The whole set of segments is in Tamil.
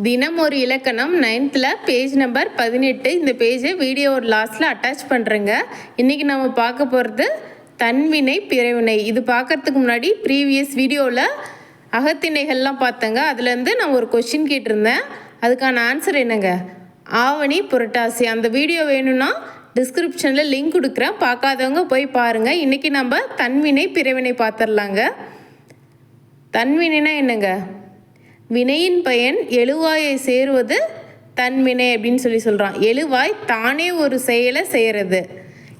தினம் ஒரு இலக்கணம் நைன்த்தில் பேஜ் நம்பர் பதினெட்டு. இந்த பேஜை வீடியோ ஒரு லாஸ்ட்டில் அட்டாச் பண்ணுறேங்க இன்றைக்கி நம்ம பார்க்க போகிறது தன்வினை பிறவினை. இது பார்க்கறதுக்கு முன்னாடி ப்ரீவியஸ் வீடியோவில் அகத்திணைகள்லாம் பார்த்தேங்க. அதுலேருந்து நான் ஒரு கொஷின் கேட்டிருந்தேன். அதுக்கான ஆன்சர் என்னங்க? ஆவணி புரட்டாசி. அந்த வீடியோ வேணும்னா டிஸ்கிரிப்ஷனில் லிங்க் கொடுக்குறேன். பார்க்காதவங்க போய் பாருங்கள் இன்றைக்கி நம்ம தன்வினை பிறவினை பார்த்துடலாங்க. தன்வினைனா என்னங்க? வினையின் பயன் எழுவாயை சேருவது தன்வினை அப்படின்னு சொல்லி சொல்கிறான் எழுவாய் தானே ஒரு செயலை செய்கிறது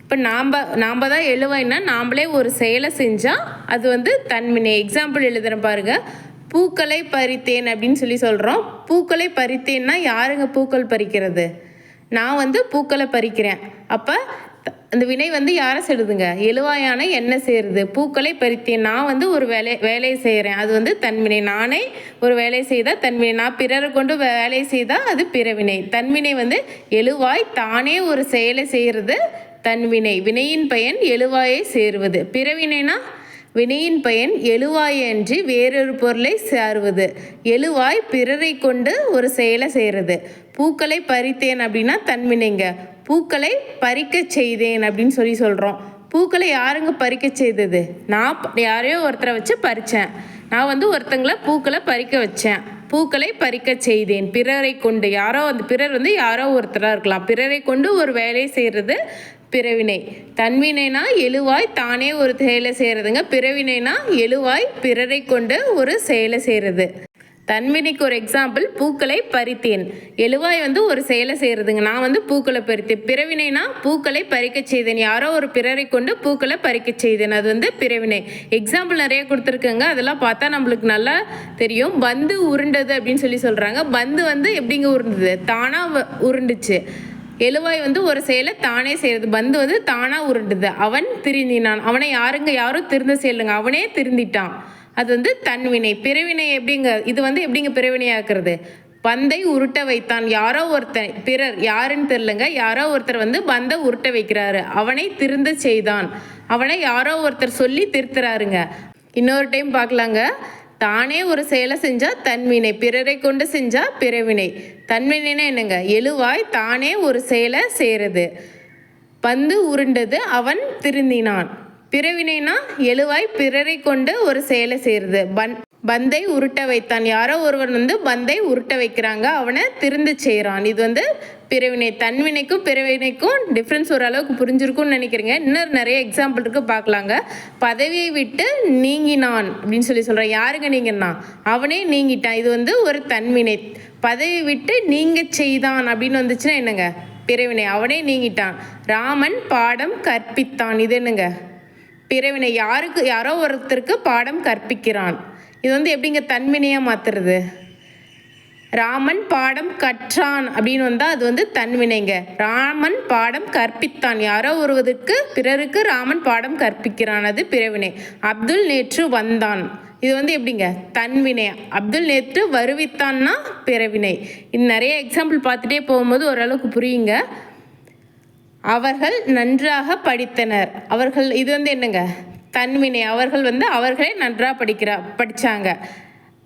இப்போ நாம் நாம் தான் எழுவாய்னா நாம்ளே ஒரு செயலை செஞ்சால் அது வந்து தன்வினை எக்ஸாம்பிள் எழுதுகிறேன் பாருங்கள் பூக்களை பறித்தேன் அப்படின்னு சொல்லி சொல்கிறோம் பூக்களை பறித்தேன்னா யாருங்க பூக்கள் பறிக்கிறது? நான் வந்து பூக்களை பறிக்கிறேன். அப்போ அந்த வினை வந்து யாரை செலுதுங்க எழுவாயான என்ன சேருது. பூக்களை பறித்தேன். நான் வந்து ஒரு வேலை வேலையை செய்கிறேன் அது வந்து தன்வினை நானே ஒரு வேலையை செய்தால் தன்வினை நான் பிறரை கொண்டு வேலையை செய்தால் அது பிறவினை தன்வினை வந்து எழுவாய் தானே ஒரு செயலை செய்கிறது தன்வினை வினையின் பயன் எழுவாயை சேருவது. பிறவினைனா வினையின் பயன் எழுவாயன்றி வேறொரு பொருளை சாருவது. எழுவாய் பிறரை கொண்டு ஒரு செயலை செய்கிறது. பூக்களை பறித்தேன் அப்படின்னா தன்வினைங்க பூக்களை பறிக்க செய்தேன் அப்படின்னு சொல்லி சொல்கிறோம் பூக்களை யாருங்க பறிக்க செய்தது? நான் யாரையோ ஒருத்தரை வச்சு பறித்தேன் நான் வந்து ஒருத்தங்களை பூக்களை பறிக்க வச்சேன். பூக்களை பறிக்க செய்தேன். பிறரை கொண்டு யாரோ அந்த பிறர் வந்து யாரோ ஒருத்தராக இருக்கலாம். பிறரை கொண்டு ஒரு வேலையை செய்கிறது பிறவினை. தன்வினைனா எழுவாய் தானே ஒரு செயலை செய்கிறதுங்க பிறவினைனா எழுவாய் பிறரை கொண்டு ஒரு செயலை செய்கிறது தன்வினைக்கு ஒரு எக்ஸாம்பிள் பூக்களை பறித்தேன். எழுவாய் வந்து ஒரு செயலை செய்கிறதுங்க நான் வந்து பூக்களை பறித்தேன். பிறவினைனா பூக்களை பறிக்க செய்தேன். யாரோ ஒரு பிறரை கொண்டு பூக்களை பறிக்க செய்தேன். அது வந்து பிறவினை. எக்ஸாம்பிள் நிறைய கொடுத்துருக்கேங்க. அதெல்லாம் பார்த்தா நம்மளுக்கு நல்லா தெரியும். பந்து உருண்டது அப்படின்னு சொல்லி சொல்கிறாங்க பந்து வந்து எப்படிங்க உருண்டது? தானாக உருண்டுச்சு. எழுவாய் வந்து ஒரு செயலை தானே செய்கிறது பந்து வந்து தானாக உருண்டுது. அவன் திருந்தினான். அவனை யாருங்க? யாரும் திருந்த செய்யலுங்க அவனே திருந்திட்டான். அது வந்து தன்வினை பிறவினை எப்படிங்க இது வந்து எப்படிங்க பிறவினையாக்குறது? பந்தை உருட்ட வைத்தான். யாரோ ஒருத்தன் பிறர் யாருன்னு தெரிலங்க யாரோ ஒருத்தர் வந்து பந்தை உருட்ட வைக்கிறாரு. அவனை திருந்த செய்தான். அவனை யாரோ ஒருத்தர் சொல்லி திருத்துறாருங்க. இன்னொரு டைம் பார்க்கலாங்க. தானே ஒரு செயலை செஞ்சால் தன்வினை பிறரை கொண்டு செஞ்சால் பிறவினை. தன்வினைனா என்னங்க? எழுவாய் தானே ஒரு செயலை செய்கிறது பந்து உருண்டது அவன் திருந்தினான். பிறவினைனா எழுவாய் பிறரை கொண்டு ஒரு செயலை செய்கிறது பன் பந்தை உருட்ட வைத்தான். யாரோ ஒருவன் வந்து பந்தை உருட்ட வைக்கிறாங்க. அவனை திருந்து செய்கிறான் இது வந்து பிறவினை. தன்வினைக்கும் பிறவினைக்கும் டிஃப்ரென்ஸ் ஓரளவுக்கு புரிஞ்சிருக்கும்னு நினைக்கிறீங்க. இன்னும் நிறைய எக்ஸாம்பிள் இருக்கு பார்க்கலாங்க. பதவியை விட்டு நீங்கினான் அப்படின்னு சொல்லி சொல்கிறேன் யாருங்க நீங்கன்னா? அவனே நீங்கிட்டான். இது வந்து ஒரு தன்வினை. பதவி விட்டு நீங்க செய்தான் அப்படின்னு வந்துச்சுன்னா என்னங்க? பிறவினை. அவனே நீங்கிட்டான். ராமன் பாடம் கற்பித்தான். இது என்னங்க? பிறவினை யாருக்கு யாரோ ஒருத்தருக்கு பாடம் கற்பிக்கிறான். இது வந்து எப்படிங்க தன்வினையாக மாற்றுறது ராமன் பாடம் கற்றான் அப்படின்னு வந்தால் அது வந்து தன்வினைங்க. ராமன் பாடம் கற்பித்தான். யாரோ ஒருவருக்கு பிறருக்கு ராமன் பாடம் கற்பிக்கிறான். அது பிறவினை. அப்துல் நேற்று வந்தான். இது வந்து எப்படிங்க? தன்வினை. அப்துல் நேற்று வருவித்தான்னா பிறவினை. இது நிறைய எக்ஸாம்பிள் பார்த்துட்டே போகும்போது ஓரளவுக்கு புரியுங்க. அவர்கள் நன்றாக படித்தனர். அவர்கள் இது வந்து என்னங்க? தன்வினை. அவர்கள் வந்து அவர்களே நன்றாக படிக்கிறா படித்தாங்க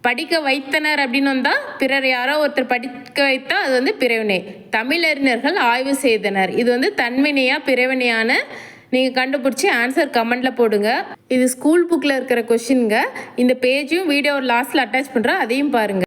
படிக்க வைத்தனர் அப்படின்னு வந்தால் பிறர் யாரோ ஒருத்தர் படிக்க வைத்தால் அது வந்து பிறவினை. தமிழறிஞர்கள் ஆய்வு செய்தனர். இது வந்து தன்வினையா பிறவினையான நீங்கள் கண்டுபிடிச்சி ஆன்சர் கமெண்டில் போடுங்க. இது ஸ்கூல் புக்கில் இருக்கிற கொஷின்ங்க இந்த பேஜையும் வீடியோ லாஸ்ட்டில் அட்டாச் பண்ணுறேன் அதையும் பாருங்கள்